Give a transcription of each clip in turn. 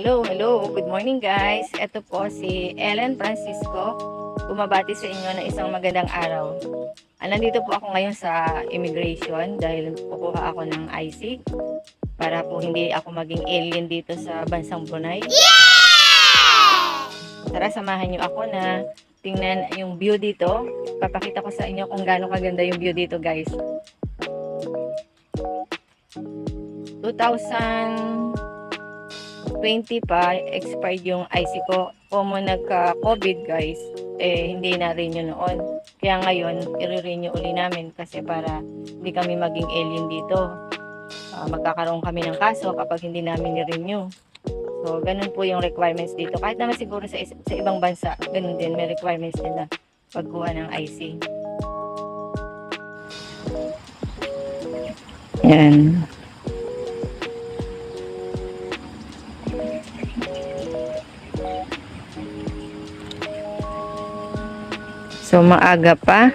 Hello, hello. Good morning guys. Ito po si Ellen Francisco. Bumabati sa inyo ng isang magandang araw. Ah, nandito po ako ngayon sa immigration dahil kukuha ako ng IC para po hindi ako maging alien dito sa bansang Brunei. Tara, samahan niyo ako na tingnan yung view dito. Papakita ko sa inyo kung gaano kaganda yung view dito guys. 2020 pa, expired yung IC ko. Kung nagka-COVID guys, eh hindi na yun noon. Kaya ngayon, i-renew uli namin kasi para hindi kami maging alien dito. Ah, magkakaroon kami ng kaso kapag hindi namin i-renew. So, ganun po yung requirements dito. Kahit naman siguro sa, sa ibang bansa, ganun din, may requirements din pagkuha ng IC. Yan. So, maaga pa.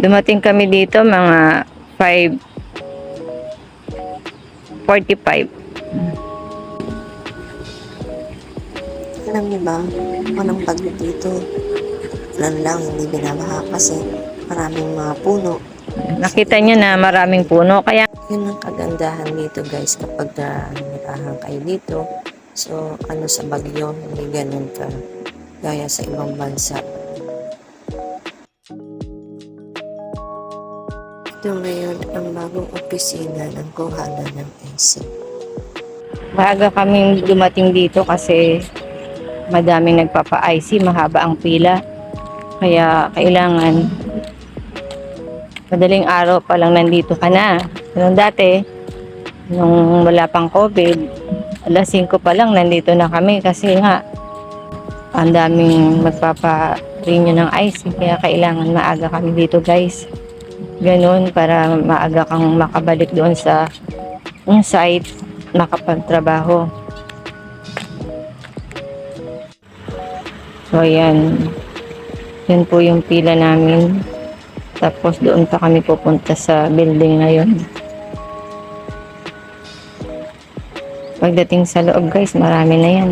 Dumating kami dito mga 5.45. Alam niyo ba, unang bagyo dito, lang lang hindi binabaha kasi maraming mga puno. Nakita nyo na maraming puno. Kaya Yun ang kagandahan dito guys kapag nanirahan kayo dito. So, ano sa bagyo, hindi ganun ka gaya sa ibang bansa. Ito ngayon ang bagong opisina ng kuhanan ng IC. maaga kaming dumating dito kasi madaming nagpapa-IC, mahaba ang pila. Kaya kailangan madaling araw pa lang nandito ka na. Nung dati, nung wala pang COVID, alas 5 pa lang nandito na kami kasi nga ang daming magpapa-renew ng IC kaya kailangan maaga kami dito guys. Ganun para maaga kang makabalik doon sa yung site makapagtrabaho. So, ayan. Yan po yung pila namin. Tapos doon pa kami pupunta sa building na yun. Pagdating sa loob guys, marami na yan.